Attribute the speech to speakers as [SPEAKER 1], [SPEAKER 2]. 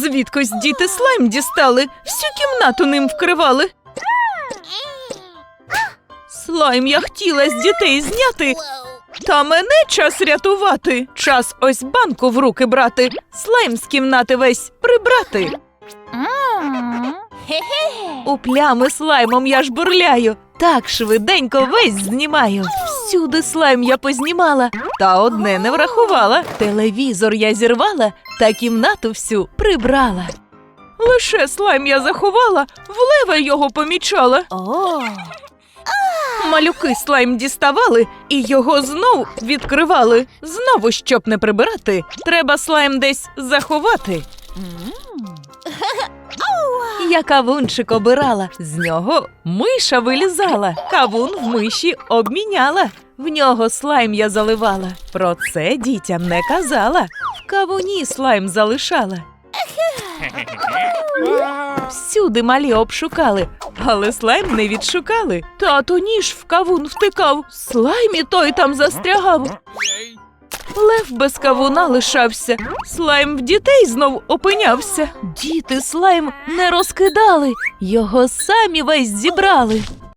[SPEAKER 1] Звідкось діти слайм дістали, всю кімнату ним вкривали. Слайм я хотіла з дітей зняти, та мене час рятувати. Час ось банку в руки брати, слайм з кімнати весь прибрати. У плями слаймом я ж бурляю, так швиденько весь знімаю. Всюди слайм я познімала, та одне не врахувала. Телевізор я зірвала, та кімнату всю прибрала. Лише слайм я заховала, в лева його помічала. Малюки слайм діставали і його знов відкривали. Знову, щоб не прибирати, треба слайм десь заховати. Я кавунчик обирала, з нього миша вилізала, кавун в миші обміняла. В нього слайм я заливала. Про це дітям не казала. В кавуні слайм залишала. Всюди малі обшукали, але слайм не відшукали. Тато ніж в кавун втикав, слайм і той там застрягав. Лев без кавуна лишався, слайм в дітей знов опинявся. Діти слайм не розкидали, його самі весь зібрали.